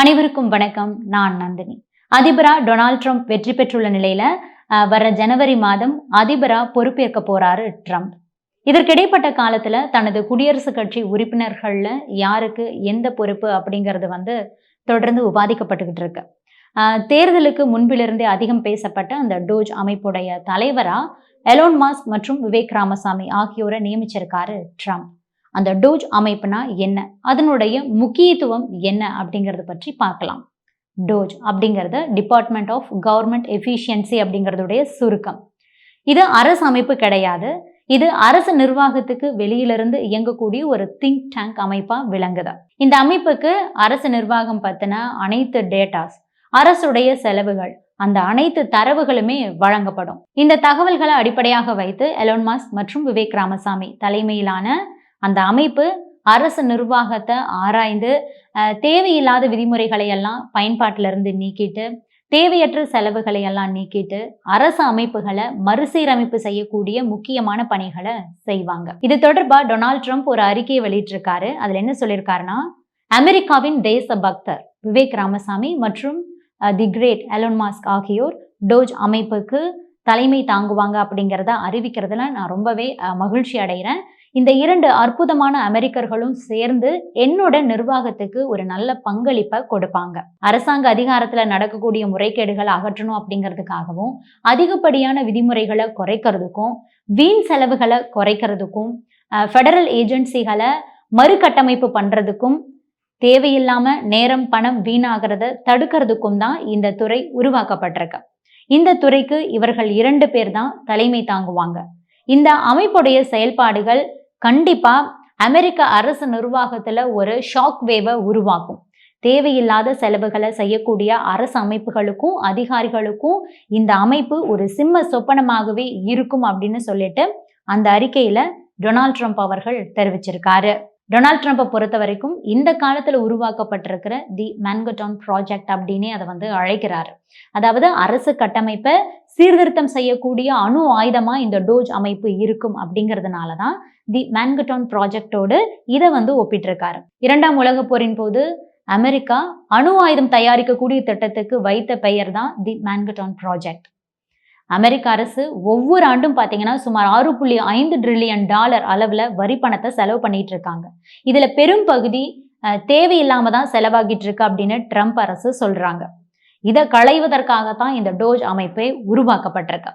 அனைவருக்கும் வணக்கம். நான் நந்தினி. அதிபரா டொனால்ட் ட்ரம்ப் வெற்றி பெற்றுள்ள நிலையில வர ஜனவரி மாதம் அதிபரா பொறுப்பேற்க போறாரு ட்ரம்ப். இதற்கிடைப்பட்ட காலத்துல தனது குடியரசுக் கட்சி உறுப்பினர்கள்ல யாருக்கு எந்த பொறுப்பு அப்படிங்கிறது வந்து தொடர்ந்து உபாதிக்கப்பட்டுக்கிட்டு இருக்கு. தேர்தலுக்கு முன்பிலிருந்தே அதிகம் பேசப்பட்ட அந்த டோஜ் அமைப்புடைய தலைவரா எலோன் மாஸ்க் மற்றும் விவேக் ராமசாமி ஆகியோரை நியமிச்சிருக்காரு ட்ரம்ப். அந்த டோஜ் அமைப்புனா என்ன? அதனுடைய முக்கியத்துவம் என்ன அப்படிங்கிறத பற்றி பார்க்கலாம். டோஜ் அப்படிங்கிறது டிபார்ட்மெண்ட் ஆஃப் கவர்மெண்ட் எஃபிஷியன்சி அப்படிங்கிறதுடைய சுருக்கம். இது அரசு அமைப்பு கிடையாது. இது அரசு நிர்வாகத்துக்கு வெளியிலிருந்து இயங்கக்கூடிய ஒரு திங்க் டேங்க் அமைப்பா விளங்குது. இந்த அமைப்புக்கு அரசு நிர்வாகம் பத்தின அனைத்து டேட்டாஸ் அரசுடைய செலவுகள் அந்த அனைத்து தரவுகளுமே வழங்கப்படும். இந்த தகவல்களை அடிப்படையாக வைத்து எலோன்மாஸ் மற்றும் விவேக் ராமசாமி தலைமையிலான அந்த அமைப்பு அரசு நிர்வாகத்தை ஆராய்ந்து தேவையில்லாத விதிமுறைகளை எல்லாம் பயன்பாட்டிலிருந்து நீக்கிட்டு தேவையற்ற செலவுகளை எல்லாம் நீக்கிட்டு அரசு அமைப்புகளை மறுசீரமைப்பு செய்யக்கூடிய முக்கியமான பணிகளை செய்வாங்க. இது தொடர்பாக டொனால்ட் ட்ரம்ப் ஒரு அறிக்கையை வெளியிட்டிருக்காரு. அதுல என்ன சொல்லியிருக்காருன்னா அமெரிக்காவின் தேச பக்தர் விவேக் ராமசாமி மற்றும் தி கிரேட் எலோன் மாஸ்க் ஆகியோர் டோஜ் அமைப்புக்கு தலைமை தாங்குவாங்க அப்படிங்கிறத அறிவிக்கிறதுல நான் ரொம்பவே மகிழ்ச்சி அடைகிறேன். இந்த இரண்டு அற்புதமான அமெரிக்கர்களும் சேர்ந்து என்னோட நிர்வாகத்துக்கு ஒரு நல்ல பங்களிப்பை கொடுப்பாங்க. அரசாங்க அதிகாரத்துல நடக்கக்கூடிய முறைகேடுகளை அகற்றணும் அப்படிங்கிறதுக்காகவும் அதிகப்படியான விதிமுறைகளை குறைக்கிறதுக்கும் வீண் செலவுகளை குறைக்கிறதுக்கும் ஃபெடரல் ஏஜென்சிகளை மறுகட்டமைப்பு பண்றதுக்கும் தேவையில்லாம நேரம் பணம் வீணாகிறத தடுக்கிறதுக்கும் தான் இந்த துறை உருவாக்கப்பட்டிருக்கு. இந்த துறைக்கு இவர்கள் இரண்டு பேர் தான் தலைமை தாங்குவாங்க. இந்த அமைப்புடைய செயல்பாடுகள் கண்டிப்பா அமெரிக்க அரசு நிர்வாகத்துல ஒரு ஷாக் வேவை உருவாக்கும். தேவையில்லாத செலவுகளை செய்யக்கூடிய அரசு அமைப்புகளுக்கும் அதிகாரிகளுக்கும் இந்த அமைப்பு ஒரு சிம்ம சொப்பனமாகவே இருக்கும் அப்படின்னு சொல்லிட்டு அந்த அறிக்கையில டொனால்ட் ட்ரம்ப் அவர்கள் தெரிவிச்சிருக்காரு. டொனால்ட் ட்ரம்ப்பை பொறுத்த வரைக்கும் இந்த காலத்தில் உருவாக்கப்பட்டிருக்கிற தி மேன்கட்டான் ப்ராஜெக்ட் அப்படின்னே அதை வந்து அழைக்கிறாரு. அதாவது அரசு கட்டமைப்பை சீர்திருத்தம் செய்யக்கூடிய அணு ஆயுதமா இந்த டோஜ் அமைப்பு இருக்கும் அப்படிங்கிறதுனால தான் தி மேன்கட்டான் ப்ராஜெக்டோடு இதை வந்து ஒப்பிட்டிருக்காரு. இரண்டாம் உலக போரின் போது அமெரிக்கா அணு ஆயுதம் தயாரிக்கக்கூடிய திட்டத்துக்கு வைத்த பெயர் தான் தி மேன்கட்டான் ப்ராஜெக்ட். அமெரிக்க அரசு ஒவ்வொரு ஆண்டும் பார்த்தீங்கன்னா சுமார் ஆறு புள்ளி ஐந்து ட்ரில்லியன் டாலர் அளவில் வரி பணத்தை செலவு பண்ணிட்டு இருக்காங்க. இதில் பெரும் பகுதி தேவையில்லாம தான் செலவாகிட்டு இருக்கு அப்படின்னு ட்ரம்ப் அரசு சொல்றாங்க. இதை களைவதற்காகத்தான் இந்த டோஜ் அமைப்பே உருவாக்கப்பட்டிருக்கு.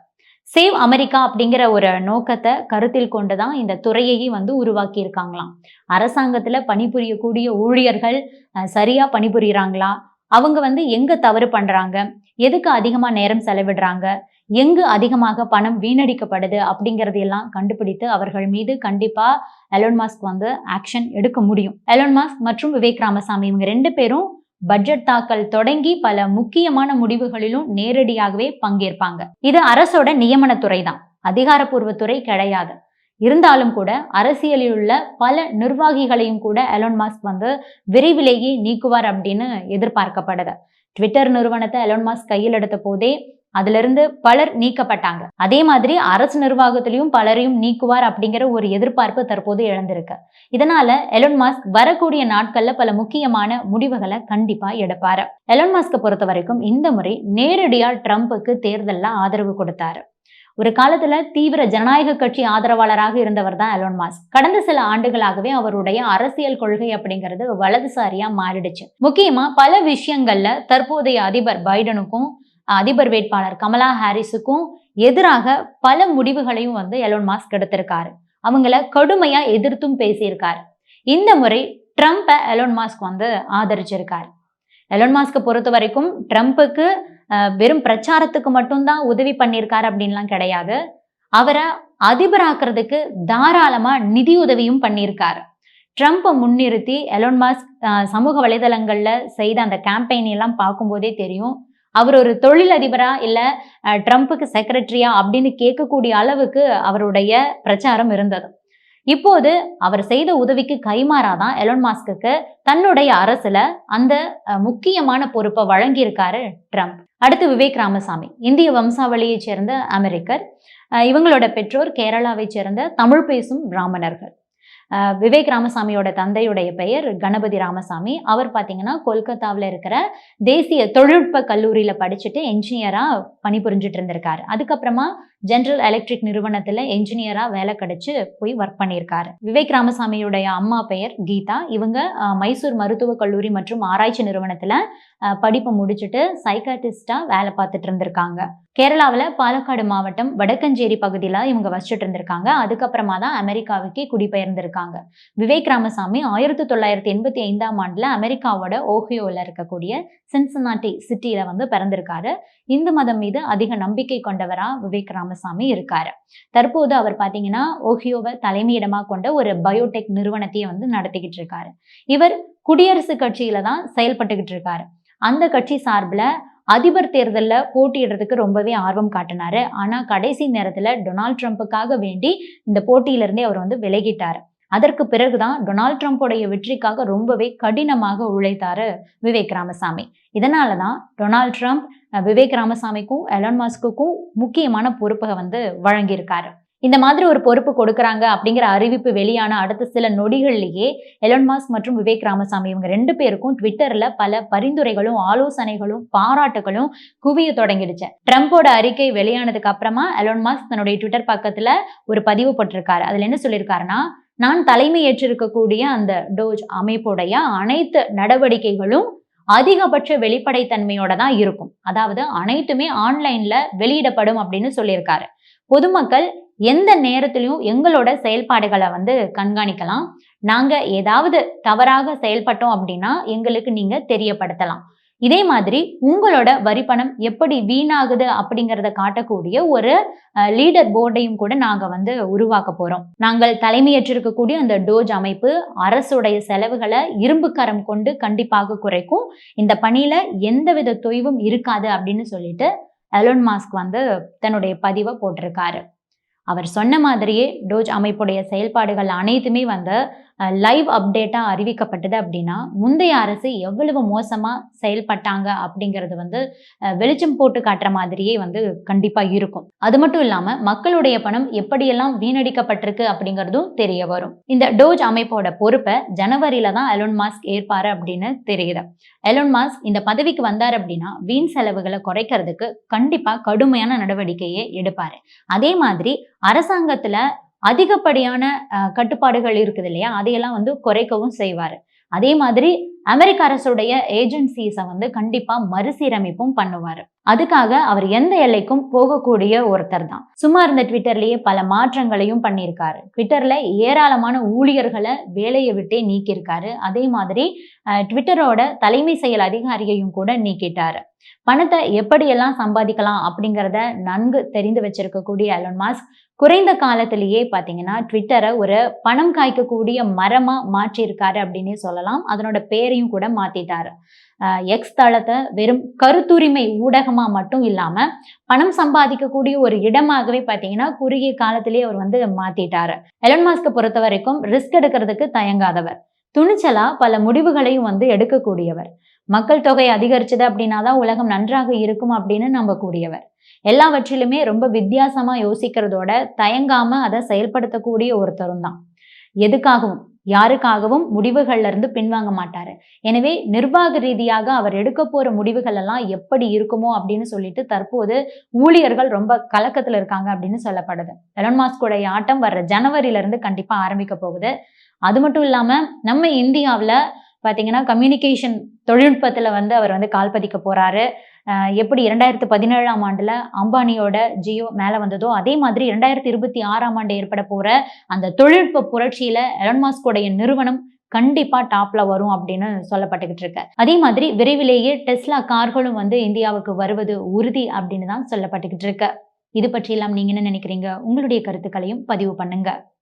சேவ் அமெரிக்கா அப்படிங்கிற ஒரு நோக்கத்தை கருத்தில் கொண்டு தான் இந்த துறையையே வந்து உருவாக்கி இருக்காங்களாம் அரசாங்கத்துல பணிபுரியக்கூடிய ஊழியர்கள் சரியா பணிபுரியுறாங்களா? அவங்க வந்து எங்க தவறு பண்றாங்க? எதுக்கு அதிகமா நேரம் செலவிடுறாங்க? எங்கு அதிகமாக பணம் வீணடிக்கப்படுது? அப்படிங்கறது எல்லாம் கண்டுபிடித்து அவர்கள் மீது கண்டிப்பா எலோன் மாஸ்க் வந்து ஆக்ஷன் எடுக்க முடியும். எலோன் மாஸ்க் மற்றும் விவேக் ராமசாமி இவங்க ரெண்டு பேரும் பட்ஜெட் தாக்கல் தொடங்கி பல முக்கியமான முடிவுகளிலும் நேரடியாகவே பங்கேற்பாங்க. இது அரசோட நியமனத்துறை தான் அதிகாரப்பூர்வ துறை கிடையாது. இருந்தாலும் கூட அரசியலில் உள்ள பல நிர்வாகிகளையும் கூட எலோன் மாஸ்க் வந்து விரைவிலேயே நீக்குவார் அப்படின்னு எதிர்பார்க்கப்படுது. ட்விட்டர் நிறுவனத்தை எலோன் மாஸ்க் கையில் எடுத்த போதே அதிலிருந்து பலர் நீக்கப்பட்டாங்க. அதே மாதிரி அரசு நிர்வாகத்திலையும் பலரையும் நீக்குவார் அப்படிங்கிற ஒரு எதிர்பார்ப்பு தற்போது எழுந்திருக்கு. இதனால எலோன் மாஸ்க் வரக்கூடிய நாட்கள்ல பல முக்கியமான முடிவுகளை கண்டிப்பா எடுப்பாரு. எலோன் மாஸ்கை பொறுத்த வரைக்கும் இந்த முறை நேரடியா ட்ரம்ப்புக்கு தேர்தலில் ஆதரவு கொடுத்தாரு. ஒரு காலத்துல தீவிர ஜனநாயக கட்சி ஆதரவாளராக இருந்தவர் தான் எலோன் மாஸ்க் கடந்த சில ஆண்டுகளாகவே அவருடைய அரசியல் கொள்கை அப்படிங்கிறது வலதுசாரியா மாறிடுச்சு. முக்கியமா பல விஷயங்கள்ல தற்போதைய அதிபர் பைடனுக்கும் அதிபர் வேட்பாளர் கமலா ஹாரிஸுக்கும் எதிராக பல முடிவுகளையும் வந்து எலோன் மாஸ்க் எடுத்திருக்காரு. அவங்கள கடுமையா எதிர்த்தும் பேசியிருக்காரு. இந்த முறை ட்ரம்ப்பை எலோன் மாஸ்க் வந்து ஆதரிச்சிருக்காரு. எலோன் மாஸ்க்கு பொறுத்த வரைக்கும் ட்ரம்ப்புக்கு வெறும் பிரச்சாரத்துக்கு மட்டும்தான் உதவி பண்ணியிருக்காரு அப்படின்லாம் கிடையாது. அவரை அதிபராக்குறதுக்கு தாராளமா நிதி உதவியும் பண்ணியிருக்காரு ட்ரம்ப்பை முன்னிறுத்தி எலோன் மாஸ்க் சமூக வலைதளங்களில் செய்த அந்த கேம்பெயின் எல்லாம் பார்க்கும்போதே தெரியும். அவர் ஒரு தொழிலதிபரா இல்லை ட்ரம்ப்புக்கு செக்ரட்டரியா அப்படின்னு கேட்கக்கூடிய அளவுக்கு அவருடைய பிரச்சாரம் இருந்தது. இப்போது அவர் செய்த உதவிக்கு கைமாறாதான் எலோன் மாஸ்க்கு தன்னுடைய அரசுல அந்த முக்கியமான பொறுப்பை வழங்கியிருக்காரு ட்ரம்ப் அடுத்து விவேக் ராமசாமி இந்திய வம்சாவளியைச் சேர்ந்த அமெரிக்கர். இவங்களோட பெற்றோர் கேரளாவைச் சேர்ந்த தமிழ் பேசும் பிராமணர்கள். விவேக் ராமசாமியோட தந்தையுடைய பெயர் கணபதி ராமசாமி. அவர் பார்த்தீங்கன்னா கொல்கத்தாவில் இருக்கிற தேசிய தொழில்நுட்ப கல்லூரியில் படிச்சுட்டு என்ஜினியராக பணிபுரிஞ்சுட்டு இருந்திருக்காரு. அதுக்கப்புறமா ஜென்ரல் எலக்ட்ரிக் நிறுவனத்தில் என்ஜினியராக வேலை கிடைச்சு போய் ஒர்க் பண்ணியிருக்காரு. விவேக் ராமசாமியுடைய அம்மா பெயர் கீதா. இவங்க மைசூர் மருத்துவக் கல்லூரி மற்றும் ஆராய்ச்சி நிறுவனத்தில் படிப்பை முடிச்சுட்டு சைக்காட்டிஸ்டாக வேலை பார்த்துட்டு இருந்திருக்காங்க. கேரளாவில் பாலக்காடு மாவட்டம் வடக்கஞ்சேரி பகுதியில் இவங்க வசிச்சுட்டு இருந்திருக்காங்க. அதுக்கப்புறமா தான் அமெரிக்காவுக்கு குடிபெயர்ந்திருக்காங்க. விவேக் ராமசாமி ஆயிரத்தி தொள்ளாயிரத்தி எண்பத்தி ஐந்தாம் ஆண்டில் அமெரிக்காவோட ஓஹியோவில் இருக்கக்கூடிய சின்சனாட்டி சிட்டியில் வந்து பிறந்திருக்காரு. இந்து மதம் மீது அதிக நம்பிக்கை கொண்டவரா விவேக் ராமசாமி. இருக்காரு. தற்போது அவர் பார்த்தீங்கன்னா ஓஹியோவை தலைமையிடமாக கொண்ட ஒரு பயோடெக் நிறுவனத்தையே வந்து நடத்திக்கிட்டு இருக்காரு. இவர் குடியரசுக் கட்சியில தான் செயல்பட்டுக்கிட்டு இருக்காரு. அந்த கட்சி சார்பில் அதிபர் தேர்தலில் போட்டியிடுறதுக்கு ரொம்பவே ஆர்வம் காட்டினாரு. ஆனால் கடைசி நேரத்தில் டொனால்ட் ட்ரம்ப்புக்காக வேண்டி இந்த போட்டியிலிருந்தே அவர் வந்து விலகிட்டார். அதற்கு பிறகுதான் டொனால்ட் ட்ரம்ப்போடைய வெற்றிக்காக ரொம்பவே கடினமாக உழைத்தாரு விவேக் ராமசாமி. இதனால தான் டொனால்ட் ட்ரம்ப் விவேக் ராமசாமிக்கும் எலான் மாஸ்க்குக்கும் முக்கியமான பொறுப்பை வந்து வழங்கியிருக்காரு. இந்த மாதிரி ஒரு பொறுப்பு கொடுக்குறாங்க அப்படிங்கிற அறிவிப்பு வெளியான அடுத்த சில நொடிகள்லேயே எலோன் மாஸ்க் மற்றும் விவேக் ராமசாமி இவங்க ரெண்டு பேருக்கும் ட்விட்டரில் பல பரிந்துரைகளும் ஆலோசனைகளும் பாராட்டுகளும் குவிய தொடங்கிடுச்சு. ட்ரம்ப்போட அறிக்கை வெளியானதுக்கு அப்புறமா எலான் மாஸ்க் தன்னுடைய ட்விட்டர் பக்கத்தில் ஒரு பதிவு போட்டிருக்காரு. அதில் என்ன சொல்லியிருக்காருன்னா நான் தலைமை ஏற்றிருக்கக்கூடிய அந்த டோஜ் அமைப்புடைய அனைத்து நடவடிக்கைகளும் அதிகபட்ச வெளிப்படைத்தன்மையோட தான் இருக்கும். அதாவது அனைத்துமே ஆன்லைன்ல வெளியிடப்படும் அப்படின்னு சொல்லியிருக்காரு. பொதுமக்கள் எந்த நேரத்திலையும் எங்களோட செயல்பாடுகளை வந்து கண்காணிக்கலாம். நாங்க ஏதாவது தவறாக செயல்பட்டோம் அப்படின்னா எங்களுக்கு நீங்க தெரியப்படுத்தலாம். இதே மாதிரி உங்களோட வரி பணம் எப்படி வீணாகுது அப்படிங்கிறத காட்டக்கூடிய ஒரு லீடர் போர்டையும் கூட நாங்க வந்து உருவாக்க போறோம். நாங்கள் தலைமையேற்றிருக்கக்கூடிய அந்த டோஜ் அமைப்பு அரசுடைய செலவுகளை இரும்பு கரம் கொண்டு கண்டிப்பாக குறைக்கும். இந்த பணியில எந்தவித தொய்வும் இருக்காது அப்படின்னு சொல்லிட்டு எலோன் மாஸ்க் வந்து தன்னுடைய பதிவை போட்டிருக்காரு. அவர் சொன்ன மாதிரியே டோஜ் அமைப்புடைய செயல்பாடுகள் அனைத்துமே வந்து லைவ் அப்டேட்டாக அறிவிக்கப்பட்டது அப்படின்னா முந்தைய அரசு எவ்வளவு மோசமாக செயல்பட்டாங்க அப்படிங்கிறது வந்து வெளிச்சம் போட்டு காட்டுற மாதிரியே வந்து கண்டிப்பாக இருக்கும். அது மட்டும் இல்லாமல் மக்களுடைய பணம் எப்படியெல்லாம் வீணடிக்கப்பட்டிருக்கு அப்படிங்கிறதும் தெரிய வரும். இந்த டோஜ் அமைப்போட பொறுப்பை ஜனவரியில தான் எலோன் மாஸ்க் ஏற்பாரு அப்படின்னு தெரியுது. எலோன் மாஸ்க் இந்த பதவிக்கு வந்தார் அப்படின்னா வீண் செலவுகளை குறைக்கிறதுக்கு கண்டிப்பாக கடுமையான நடவடிக்கையை எடுப்பாரு. அதே மாதிரி அரசாங்கத்தில் அதிகப்படியான கட்டுப்பாடுகள் இருக்குது இல்லையா? அதையெல்லாம் வந்து குறைக்கவும் செய்வார். அதே மாதிரி அமெரிக்க அரசுடைய ஏஜென்சிஸை வந்து கண்டிப்பா மறுசீரமைப்பும் பண்ணுவார். அதுக்காக அவர் எந்த எல்லைக்கும் போகக்கூடிய ஒருத்தர் தான் சும்மா இருந்த ட்விட்டர்லயே பல மாற்றங்களையும் பண்ணியிருக்காரு. ட்விட்டர்ல ஏராளமான ஊழியர்களை வேலையை விட்டே நீக்கியிருக்காரு. அதே மாதிரி ட்விட்டரோட தலைமை செயல் அதிகாரியையும் கூட நீக்கிட்டாரு. பணத்தை எப்படியெல்லாம் சம்பாதிக்கலாம் அப்படிங்கிறத நன்கு தெரிந்து வச்சிருக்கக்கூடிய அலோன் மாஸ்க் குறைந்த காலத்திலேயே பார்த்தீங்கன்னா ட்விட்டரை ஒரு பணம் காய்க்கக்கூடிய மரமா மாற்றியிருக்காரு அப்படின்னே சொல்லலாம். அதனோட பேர் பேரையும் கூட மாத்திட்டாரு. எக்ஸ் தளத்தை வெறும் கருத்துரிமை ஊடகமா மட்டும் இல்லாம பணம் சம்பாதிக்கக்கூடிய ஒரு இடமாகவே பார்த்தீங்கன்னா குறுகிய காலத்திலேயே அவர் வந்து மாத்திட்டாரு. எலன் மாஸ்கை பொறுத்த வரைக்கும் ரிஸ்க் எடுக்கிறதுக்கு தயங்காதவர். துணிச்சலா பல முடிவுகளையும் வந்து எடுக்கக்கூடியவர். மக்கள் தொகை அதிகரிச்சது அப்படின்னா தான் உலகம் நன்றாக இருக்கும் அப்படின்னு நம்பக்கூடியவர். எல்லாவற்றிலுமே ரொம்ப வித்தியாசமா யோசிக்கிறதோட தயங்காம அதை செயல்படுத்தக்கூடிய ஒருத்தரும் தான் எதுக்காகவும் யாருக்காகவும் முடிவுகள்ல இருந்து பின்வாங்க மாட்டாரு. எனவே நிர்வாக ரீதியாக அவர் எடுக்க போற முடிவுகள் எல்லாம் எப்படி இருக்குமோ அப்படின்னு சொல்லிட்டு தற்போது ஊழியர்கள் ரொம்ப கலக்கத்துல இருக்காங்க அப்படின்னு சொல்லப்படுது. எலன் மாஸ்கோடைய ஆட்டம் வர்ற ஜனவரியில இருந்து கண்டிப்பா ஆரம்பிக்க போகுது. அது மட்டும் இல்லாம நம்ம இந்தியாவில் பார்த்தீங்கன்னா கம்யூனிகேஷன் தொழில்நுட்பத்தில் வந்து அவர் வந்து கால் பதிக்க போறாரு. எப்படி இரண்டாயிரத்து பதினேழாம் ஆண்டுல அம்பானியோட ஜியோ மேலே வந்ததோ அதே மாதிரி இரண்டாயிரத்தி இருபத்தி ஆறாம் ஆண்டு ஏற்பட போகிற அந்த தொழில்நுட்ப புரட்சியில் எலன்மாஸ்கோடைய நிறுவனம் கண்டிப்பா டாப்ல வரும் அப்படின்னு சொல்லப்பட்டுக்கிட்டு இருக்கு. அதே மாதிரி விரைவிலேயே டெஸ்லா கார்களும் வந்து இந்தியாவுக்கு வருவது உறுதி அப்படின்னு தான் சொல்லப்பட்டுக்கிட்டு இருக்கு. இது பற்றியெல்லாம் நீங்க என்ன நினைக்கிறீங்க? உங்களுடைய கருத்துக்களையும் பதிவு பண்ணுங்க.